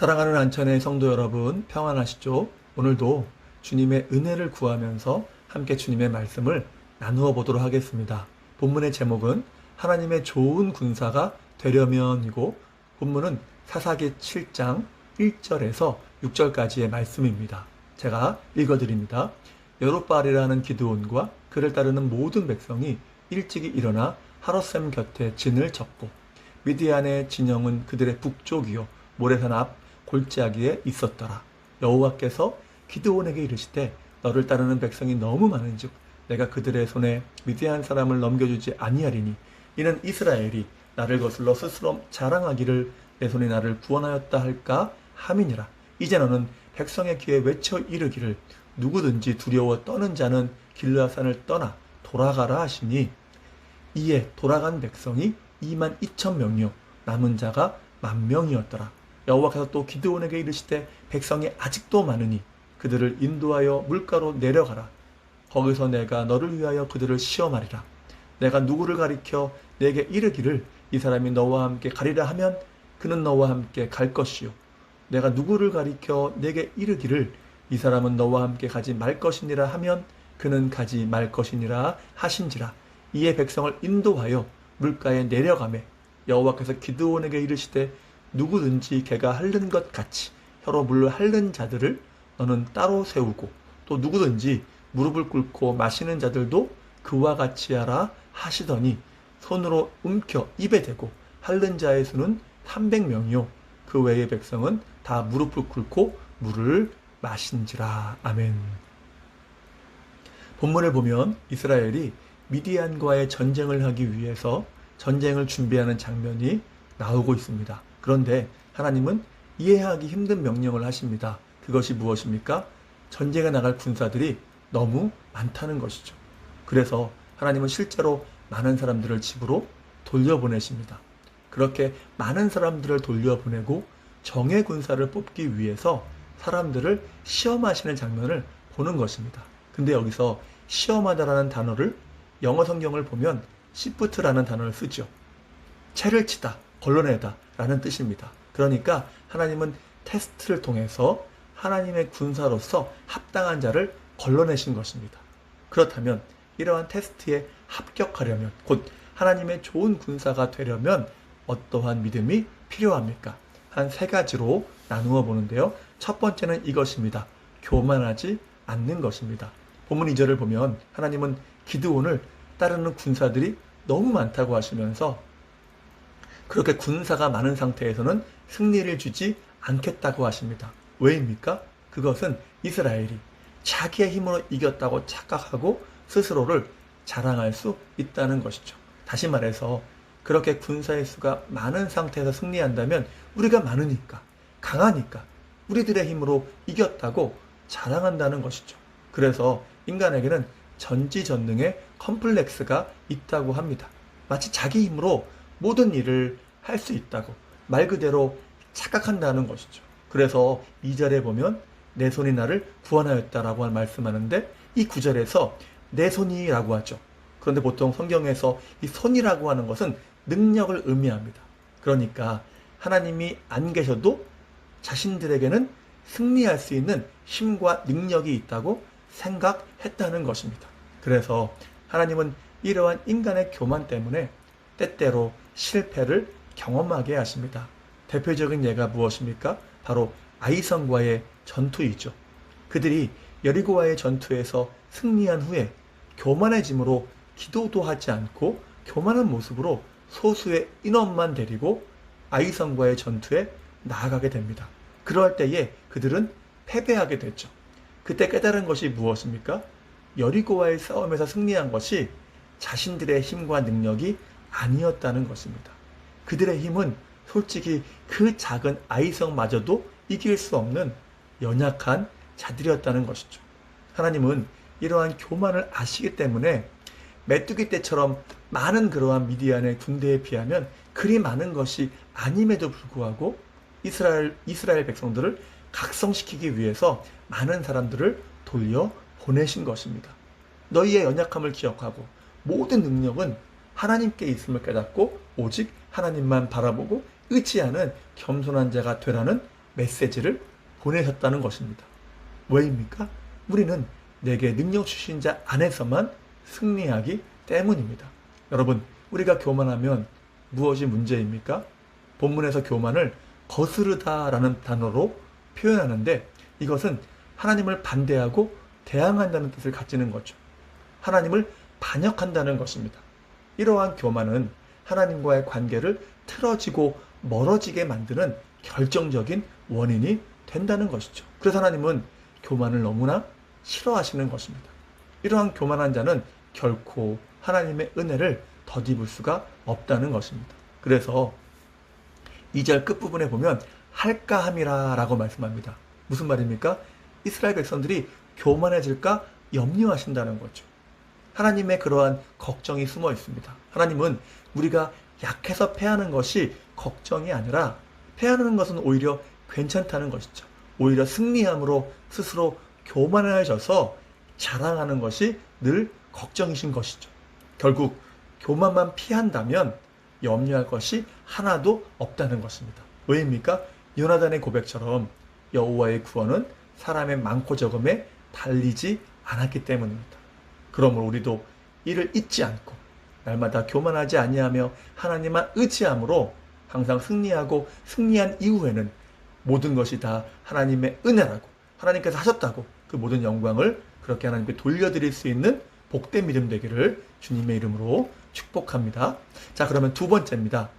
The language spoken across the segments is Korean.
사랑하는 안천의 성도 여러분, 평안하시죠? 오늘도 주님의 은혜를 구하면서 함께 주님의 말씀을 나누어 보도록 하겠습니다. 본문의 제목은 하나님의 좋은 군사가 되려면이고, 본문은 사사기 7장 1절에서 6절까지의 말씀입니다. 제가 읽어 드립니다. 여롯바알이라는 기드온과 그를 따르는 모든 백성이 일찍이 일어나 하롯셈 곁에 진을 쳤고 미디안의 진영은 그들의 북쪽이요 모래산 앞 골짜기에 있었더라. 여호와께서 기드온에게 이르시되 너를 따르는 백성이 너무 많은즉 내가 그들의 손에 미디안 사람을 넘겨주지 아니하리니 이는 이스라엘이 나를 거슬러 스스로 자랑하기를 내 손이 나를 구원하였다 할까 함이니라. 이제 너는 백성의 귀에 외쳐 이르기를 누구든지 두려워 떠는 자는 길라산을 떠나 돌아가라 하시니 이에 돌아간 백성이 2만 2천 명이요 남은 자가 만 명이었더라. 여호와께서 또 기드온에게 이르시되 백성이 아직도 많으니 그들을 인도하여 물가로 내려가라. 거기서 내가 너를 위하여 그들을 시험하리라. 내가 누구를 가리켜 내게 이르기를 이 사람이 너와 함께 가리라 하면 그는 너와 함께 갈 것이요. 내가 누구를 가리켜 내게 이르기를 이 사람은 너와 함께 가지 말 것이니라 하면 그는 가지 말 것이니라 하신지라. 이에 백성을 인도하여 물가에 내려가매 여호와께서 기드온에게 이르시되 누구든지 개가 핥는 것 같이 혀로 물을 핥는 자들을 너는 따로 세우고 또 누구든지 무릎을 꿇고 마시는 자들도 그와 같이 하라 하시더니 손으로 움켜 입에 대고 핥는 자의 수는 300명이요 그 외의 백성은 다 무릎을 꿇고 물을 마신지라 아멘. 본문을 보면 이스라엘이 미디안과의 전쟁을 하기 위해서 전쟁을 준비하는 장면이 나오고 있습니다. 그런데 하나님은 이해하기 힘든 명령을 하십니다. 그것이 무엇입니까? 전쟁에 나갈 군사들이 너무 많다는 것이죠. 그래서 하나님은 실제로 많은 사람들을 집으로 돌려보내십니다. 그렇게 많은 사람들을 돌려보내고 정예 군사를 뽑기 위해서 사람들을 시험하시는 장면을 보는 것입니다. 근데 여기서 시험하다라는 단어를 영어 성경을 보면 시프트라는 단어를 쓰죠. 채를 치다, 걸러내다 라는 뜻입니다. 그러니까 하나님은 테스트를 통해서 하나님의 군사로서 합당한 자를 걸러내신 것입니다. 그렇다면 이러한 테스트에 합격하려면 곧 하나님의 좋은 군사가 되려면 어떠한 믿음이 필요합니까? 한 세 가지로 나누어 보는데요. 첫 번째는 이것입니다. 교만하지 않는 것입니다. 본문 2절을 보면 하나님은 기드온을 따르는 군사들이 너무 많다고 하시면서 그렇게 군사가 많은 상태에서는 승리를 주지 않겠다고 하십니다. 왜입니까? 그것은 이스라엘이 자기의 힘으로 이겼다고 착각하고 스스로를 자랑할 수 있다는 것이죠. 다시 말해서 그렇게 군사의 수가 많은 상태에서 승리한다면 우리가 많으니까, 강하니까, 우리들의 힘으로 이겼다고 자랑한다는 것이죠. 그래서 인간에게는 전지전능의 컴플렉스가 있다고 합니다. 마치 자기 힘으로 모든 일을 할 수 있다고 말 그대로 착각한다는 것이죠. 그래서 2절에 보면 내 손이 나를 구원하였다라고 말씀하는데 이 9절에서 내 손이라고 하죠. 그런데 보통 성경에서 이 손이라고 하는 것은 능력을 의미합니다. 그러니까 하나님이 안 계셔도 자신들에게는 승리할 수 있는 힘과 능력이 있다고 생각했다는 것입니다. 그래서 하나님은 이러한 인간의 교만 때문에 때때로 실패를 경험하게 하십니다. 대표적인 예가 무엇입니까? 바로 아이성과의 전투이죠. 그들이 여리고와의 전투에서 승리한 후에 교만해짐으로 기도도 하지 않고 교만한 모습으로 소수의 인원만 데리고 아이성과의 전투에 나아가게 됩니다. 그러할 때에 그들은 패배하게 됐죠. 그때 깨달은 것이 무엇입니까? 여리고와의 싸움에서 승리한 것이 자신들의 힘과 능력이 아니었다는 것입니다. 그들의 힘은 솔직히 그 작은 아이성마저도 이길 수 없는 연약한 자들이었다는 것이죠. 하나님은 이러한 교만을 아시기 때문에 메뚜기 때처럼 많은 그러한 미디안의 군대에 비하면 그리 많은 것이 아님에도 불구하고 이스라엘 이스라엘 백성들을 각성시키기 위해서 많은 사람들을 돌려 보내신 것입니다. 너희의 연약함을 기억하고 모든 능력은 하나님께 있음을 깨닫고 오직 하나님만 바라보고 의지하는 겸손한 자가 되라는 메시지를 보내셨다는 것입니다. 왜입니까? 우리는 내게 능력 주신 자 안에서만 승리하기 때문입니다. 여러분, 우리가 교만하면 무엇이 문제입니까? 본문에서 교만을 거스르다라는 단어로 표현하는데 이것은 하나님을 반대하고 대항한다는 뜻을 가지는 거죠. 하나님을 반역한다는 것입니다. 이러한 교만은 하나님과의 관계를 틀어지고 멀어지게 만드는 결정적인 원인이 된다는 것이죠. 그래서 하나님은 교만을 너무나 싫어하시는 것입니다. 이러한 교만한 자는 결코 하나님의 은혜를 덧입을 수가 없다는 것입니다. 그래서 2절 끝부분에 보면 할까 함이라 라고 말씀합니다. 무슨 말입니까? 이스라엘 백성들이 교만해질까 염려하신다는 거죠. 하나님의 그러한 걱정이 숨어 있습니다. 하나님은 우리가 약해서 패하는 것이 걱정이 아니라 패하는 것은 오히려 괜찮다는 것이죠. 오히려 승리함으로 스스로 교만해져서 자랑하는 것이 늘 걱정이신 것이죠. 결국 교만만 피한다면 염려할 것이 하나도 없다는 것입니다. 왜입니까? 요나단의 고백처럼 여호와의 구원은 사람의 많고 적음에 달리지 않았기 때문입니다. 그러므로 우리도 이를 잊지 않고 날마다 교만하지 아니하며 하나님만 의지함으로 항상 승리하고 승리한 이후에는 모든 것이 다 하나님의 은혜라고 하나님께서 하셨다고 그 모든 영광을 그렇게 하나님께 돌려드릴 수 있는 복된 믿음 되기를 주님의 이름으로 축복합니다. 자, 그러면 두 번째입니다.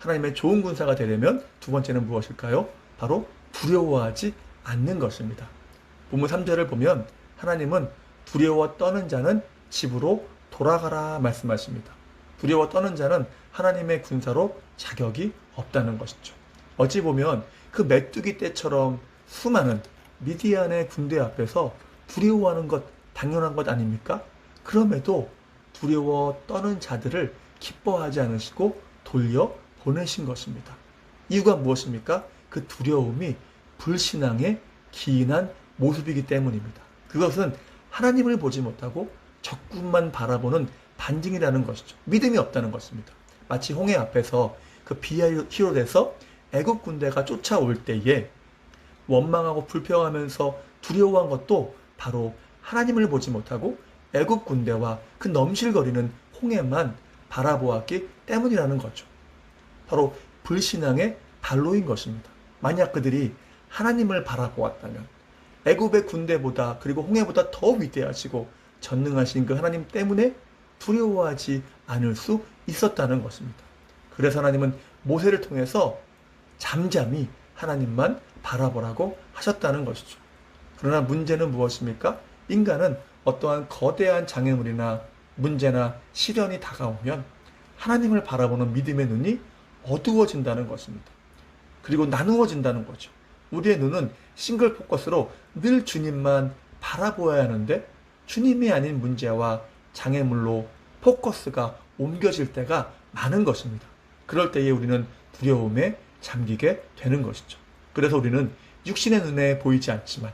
하나님의 좋은 군사가 되려면 두 번째는 무엇일까요? 바로 두려워하지 않는 것입니다. 본문 3절을 보면 하나님은 두려워 떠는 자는 집으로 돌아가라 말씀하십니다. 두려워 떠는 자는 하나님의 군사로 자격이 없다는 것이죠. 어찌 보면 그 메뚜기 떼처럼 수많은 미디안의 군대 앞에서 두려워하는 것 당연한 것 아닙니까? 그럼에도 두려워 떠는 자들을 기뻐하지 않으시고 돌려 보내신 것입니다. 이유가 무엇입니까? 그 두려움이 불신앙의 기인한 모습이기 때문입니다. 그것은 하나님을 보지 못하고 적군만 바라보는 반증이라는 것이죠. 믿음이 없다는 것입니다. 마치 홍해 앞에서 그 비히로 돼서 애국 군대가 쫓아올 때에 원망하고 불평하면서 두려워한 것도 바로 하나님을 보지 못하고 애국 군대와 그 넘실거리는 홍해만 바라보았기 때문이라는 거죠. 바로 불신앙의 발로인 것입니다. 만약 그들이 하나님을 바라보았다면 애굽의 군대보다 그리고 홍해보다 더 위대하시고 전능하신 그 하나님 때문에 두려워하지 않을 수 있었다는 것입니다. 그래서 하나님은 모세를 통해서 잠잠히 하나님만 바라보라고 하셨다는 것이죠. 그러나 문제는 무엇입니까? 인간은 어떠한 거대한 장애물이나 문제나 시련이 다가오면 하나님을 바라보는 믿음의 눈이 어두워진다는 것입니다. 그리고 나누어진다는 거죠. 우리의 눈은 싱글 포커스로 늘 주님만 바라보아야 하는데 주님이 아닌 문제와 장애물로 포커스가 옮겨질 때가 많은 것입니다. 그럴 때에 우리는 두려움에 잠기게 되는 것이죠. 그래서 우리는 육신의 눈에 보이지 않지만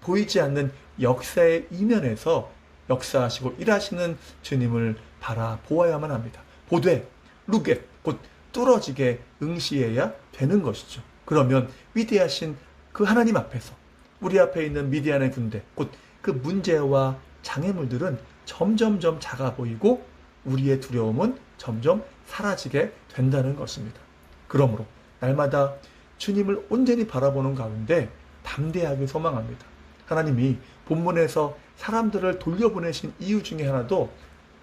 보이지 않는 역사의 이면에서 역사하시고 일하시는 주님을 바라보아야만 합니다. 보되 루겟 곧 뚫어지게 응시해야 되는 것이죠. 그러면 위대하신 그 하나님 앞에서 우리 앞에 있는 미디안의 군대 곧 그 문제와 장애물들은 점점점 작아 보이고 우리의 두려움은 점점 사라지게 된다는 것입니다. 그러므로 날마다 주님을 온전히 바라보는 가운데 담대하게 소망합니다. 하나님이 본문에서 사람들을 돌려보내신 이유 중에 하나도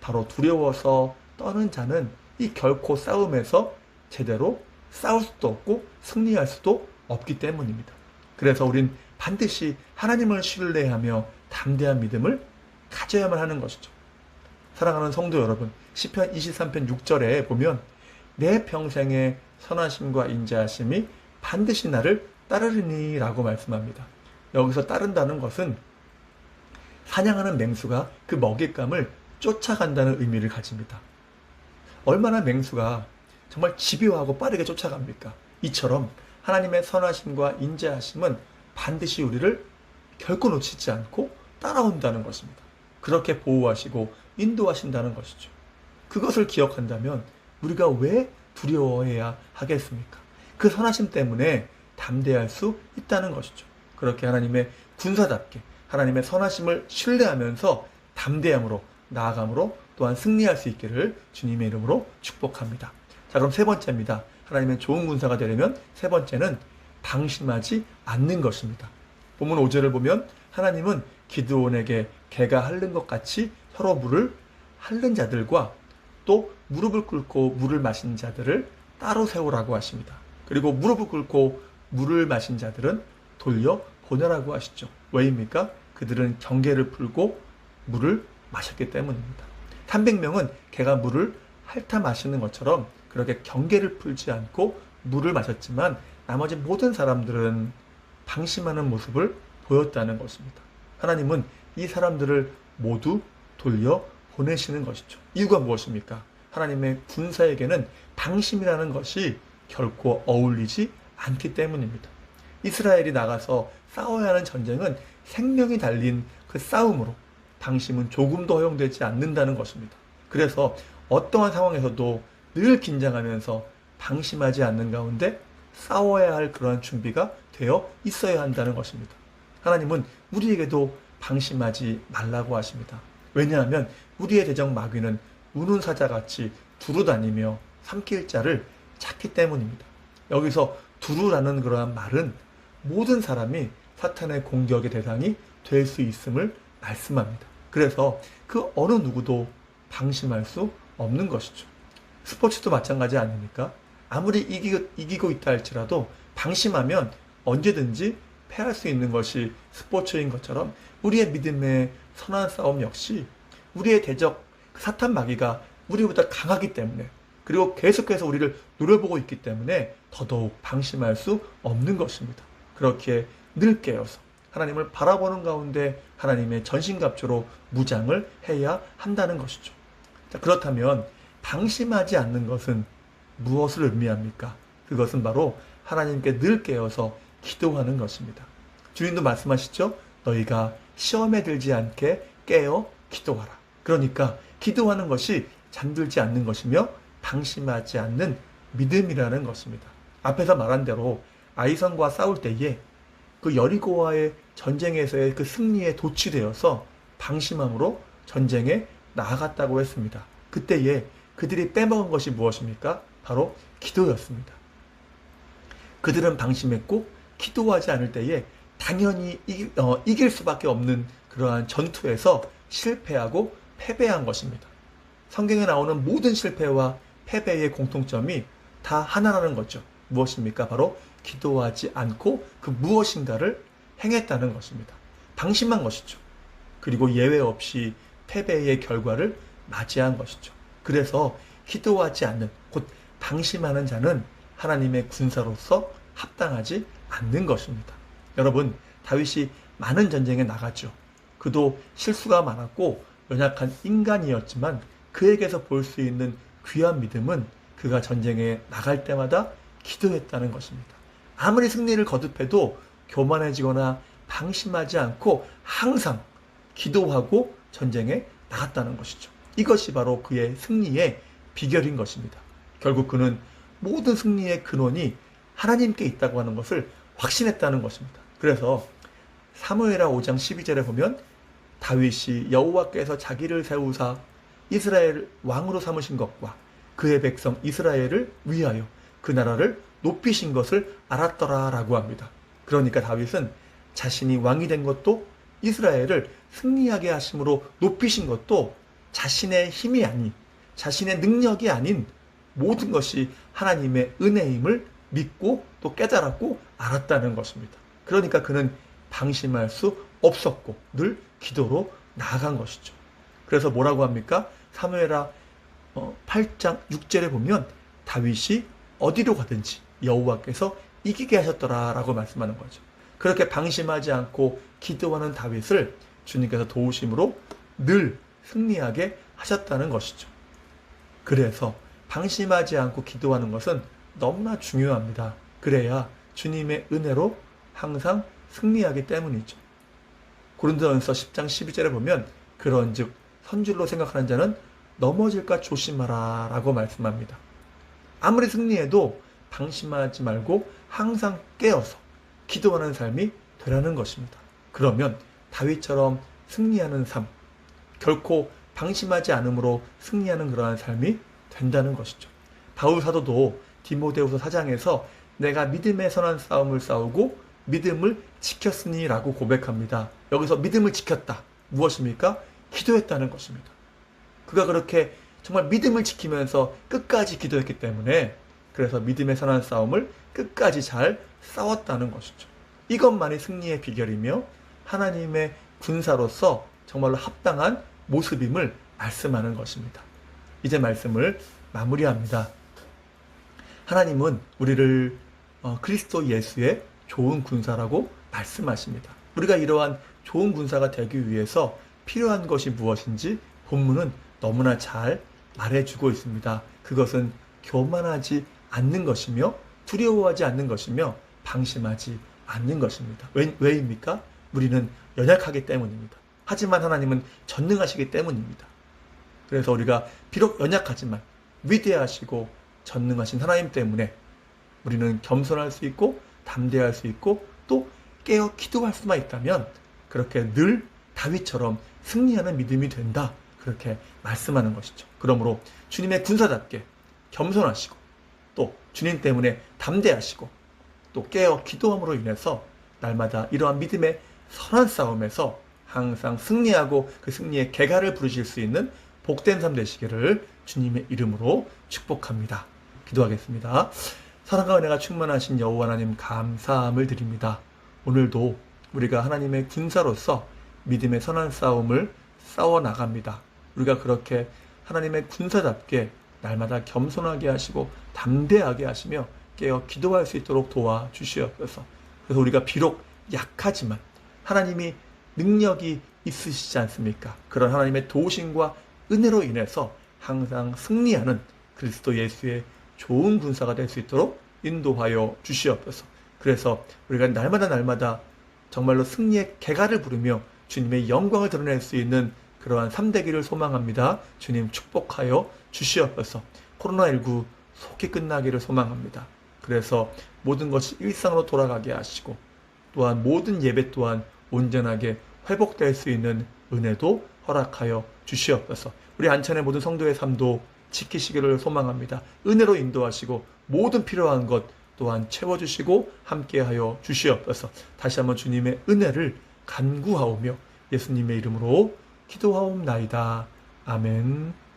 바로 두려워서 떠는 자는 이 결코 싸움에서 제대로 싸울 수도 없고 승리할 수도 없기 때문입니다. 그래서 우린 반드시 하나님을 신뢰하며 담대한 믿음을 가져야만 하는 것이죠. 사랑하는 성도 여러분, 시편 23편 6절에 보면 내 평생의 선하심과 인자하심이 반드시 나를 따르리니 라고 말씀합니다. 여기서 따른다는 것은 사냥하는 맹수가 그 먹잇감을 쫓아간다는 의미를 가집니다. 얼마나 맹수가 정말 집요하고 빠르게 쫓아갑니까? 이처럼 하나님의 선하심과 인자하심은 반드시 우리를 결코 놓치지 않고 따라온다는 것입니다. 그렇게 보호하시고 인도하신다는 것이죠. 그것을 기억한다면 우리가 왜 두려워해야 하겠습니까? 그 선하심 때문에 담대할 수 있다는 것이죠. 그렇게 하나님의 군사답게 하나님의 선하심을 신뢰하면서 담대함으로 나아감으로 또한 승리할 수 있기를 주님의 이름으로 축복합니다. 자, 그럼 세 번째입니다. 하나님의 좋은 군사가 되려면 세 번째는 방심하지 않는 것입니다. 본문 5절을 보면 하나님은 기드온에게 개가 핥는 것 같이 서로 물을 핥는 자들과 또 무릎을 꿇고 물을 마신 자들을 따로 세우라고 하십니다. 그리고 무릎을 꿇고 물을 마신 자들은 돌려 보내라고 하시죠. 왜입니까? 그들은 경계를 풀고 물을 마셨기 때문입니다. 300명은 개가 물을 핥아 마시는 것처럼 그렇게 경계를 풀지 않고 물을 마셨지만 나머지 모든 사람들은 방심하는 모습을 보였다는 것입니다. 하나님은 이 사람들을 모두 돌려 보내시는 것이죠. 이유가 무엇입니까? 하나님의 군사에게는 방심이라는 것이 결코 어울리지 않기 때문입니다. 이스라엘이 나가서 싸워야 하는 전쟁은 생명이 달린 그 싸움으로 방심은 조금도 허용되지 않는다는 것입니다. 그래서 어떠한 상황에서도 늘 긴장하면서 방심하지 않는 가운데 싸워야 할 그러한 준비가 되어 있어야 한다는 것입니다. 하나님은 우리에게도 방심하지 말라고 하십니다. 왜냐하면 우리의 대적 마귀는 우는 사자같이 두루다니며 삼킬 자를 찾기 때문입니다. 여기서 두루라는 그러한 말은 모든 사람이 사탄의 공격의 대상이 될 수 있음을 말씀합니다. 그래서 그 어느 누구도 방심할 수 없는 것이죠. 스포츠도 마찬가지 아닙니까? 아무리 이기고, 이기고 있다 할지라도 방심하면 언제든지 패할 수 있는 것이 스포츠인 것처럼 우리의 믿음의 선한 싸움 역시 우리의 대적 그 사탄 마귀가 우리보다 강하기 때문에 그리고 계속해서 우리를 노려보고 있기 때문에 더더욱 방심할 수 없는 것입니다. 그렇게 늘 깨어서 하나님을 바라보는 가운데 하나님의 전신갑주로 무장을 해야 한다는 것이죠. 자, 그렇다면 방심하지 않는 것은 무엇을 의미합니까? 그것은 바로 하나님께 늘 깨어서 기도하는 것입니다. 주인도 말씀하시죠? 너희가 시험에 들지 않게 깨어 기도하라. 그러니까 기도하는 것이 잠들지 않는 것이며 방심하지 않는 믿음이라는 것입니다. 앞에서 말한 대로 아이성과 싸울 때에 그 여리고와의 전쟁에서의 그 승리에 도취되어서 방심함으로 전쟁에 나아갔다고 했습니다. 그때에 그들이 빼먹은 것이 무엇입니까? 바로 기도였습니다. 그들은 방심했고 기도하지 않을 때에 당연히 이길, 어, 이길 수밖에 없는 그러한 전투에서 실패하고 패배한 것입니다. 성경에 나오는 모든 실패와 패배의 공통점이 다 하나라는 거죠. 무엇입니까? 바로 기도하지 않고 그 무엇인가를 행했다는 것입니다. 방심한 것이죠. 그리고 예외 없이 패배의 결과를 맞이한 것이죠. 그래서 기도하지 않는 곧 방심하는 자는 하나님의 군사로서 합당하지 않는 것입니다. 여러분 다윗이 많은 전쟁에 나갔죠. 그도 실수가 많았고 연약한 인간이었지만 그에게서 볼 수 있는 귀한 믿음은 그가 전쟁에 나갈 때마다 기도했다는 것입니다. 아무리 승리를 거듭해도 교만해지거나 방심하지 않고 항상 기도하고 전쟁에 나갔다는 것이죠. 이것이 바로 그의 승리의 비결인 것입니다. 결국 그는 모든 승리의 근원이 하나님께 있다고 하는 것을 확신했다는 것입니다. 그래서 사무엘하 5장 12절에 보면 다윗이 여호와께서 자기를 세우사 이스라엘 왕으로 삼으신 것과 그의 백성 이스라엘을 위하여 그 나라를 높이신 것을 알았더라라고 합니다. 그러니까 다윗은 자신이 왕이 된 것도 이스라엘을 승리하게 하심으로 높이신 것도 자신의 힘이 아닌 자신의 능력이 아닌 모든 것이 하나님의 은혜임을 믿고 또 깨달았고 알았다는 것입니다. 그러니까 그는 방심할 수 없었고 늘 기도로 나아간 것이죠. 그래서 뭐라고 합니까? 사무엘하 8장 어, 6절에 보면 다윗이 어디로 가든지 여호와께서 이기게 하셨더라라고 말씀하는 거죠. 그렇게 방심하지 않고 기도하는 다윗을 주님께서 도우심으로 늘 승리하게 하셨다는 것이죠. 그래서 방심하지 않고 기도하는 것은 너무나 중요합니다. 그래야 주님의 은혜로 항상 승리하기 때문이죠. 고린도전서 10장 12절에 보면 그런즉 선줄로 생각하는 자는 넘어질까 조심하라 라고 말씀합니다. 아무리 승리해도 방심하지 말고 항상 깨어서 기도하는 삶이 되라는 것입니다. 그러면 다윗처럼 승리하는 삶, 결코 방심하지 않으므로 승리하는 그러한 삶이 된다는 것이죠. 바울 사도도 디모데후서 4장에서 내가 믿음의 선한 싸움을 싸우고 믿음을 지켰으니라고 고백합니다. 여기서 믿음을 지켰다. 무엇입니까? 기도했다는 것입니다. 그가 그렇게 정말 믿음을 지키면서 끝까지 기도했기 때문에 그래서 믿음의 선한 싸움을 끝까지 잘 싸웠다는 것이죠. 이것만이 승리의 비결이며 하나님의 군사로서 정말로 합당한 모습임을 말씀하는 것입니다. 이제 말씀을 마무리합니다. 하나님은 우리를 어, 그리스도 예수의 좋은 군사라고 말씀하십니다. 우리가 이러한 좋은 군사가 되기 위해서 필요한 것이 무엇인지 본문은 너무나 잘 말해주고 있습니다. 그것은 교만하지 않는 것이며 두려워하지 않는 것이며 방심하지 않는 것입니다. 왜, 왜입니까? 우리는 연약하기 때문입니다. 하지만 하나님은 전능하시기 때문입니다. 그래서 우리가 비록 연약하지만 위대하시고 전능하신 하나님 때문에 우리는 겸손할 수 있고 담대할 수 있고 또 깨어 기도할 수만 있다면 그렇게 늘 다윗처럼 승리하는 믿음이 된다. 그렇게 말씀하는 것이죠. 그러므로 주님의 군사답게 겸손하시고 또 주님 때문에 담대하시고 또 깨어 기도함으로 인해서 날마다 이러한 믿음의 선한 싸움에서 항상 승리하고 그 승리의 개가를 부르실 수 있는 복된 삶 되시기를 주님의 이름으로 축복합니다. 기도하겠습니다. 사랑과 은혜가 충만하신 여호와 하나님 감사함을 드립니다. 오늘도 우리가 하나님의 군사로서 믿음의 선한 싸움을 싸워 나갑니다. 우리가 그렇게 하나님의 군사답게 날마다 겸손하게 하시고 담대하게 하시며 깨어 기도할 수 있도록 도와 주시옵소서. 그래서 우리가 비록 약하지만 하나님이 능력이 있으시지 않습니까? 그런 하나님의 도우심과 은혜로 인해서 항상 승리하는 그리스도 예수의 좋은 군사가 될 수 있도록 인도하여 주시옵소서. 그래서 우리가 날마다 날마다 정말로 승리의 개가를 부르며 주님의 영광을 드러낼 수 있는 그러한 삶되기를 소망합니다. 주님 축복하여 주시옵소서. 코로나19 속히 끝나기를 소망합니다. 그래서 모든 것이 일상으로 돌아가게 하시고 또한 모든 예배 또한 온전하게 회복될 수 있는 은혜도 허락하여 주시옵소서. 우리 안천의 모든 성도의 삶도 지키시기를 소망합니다. 은혜로 인도하시고 모든 필요한 것 또한 채워주시고 함께하여 주시옵소서. 다시 한번 주님의 은혜를 간구하오며 예수님의 이름으로 기도하옵나이다. 아멘.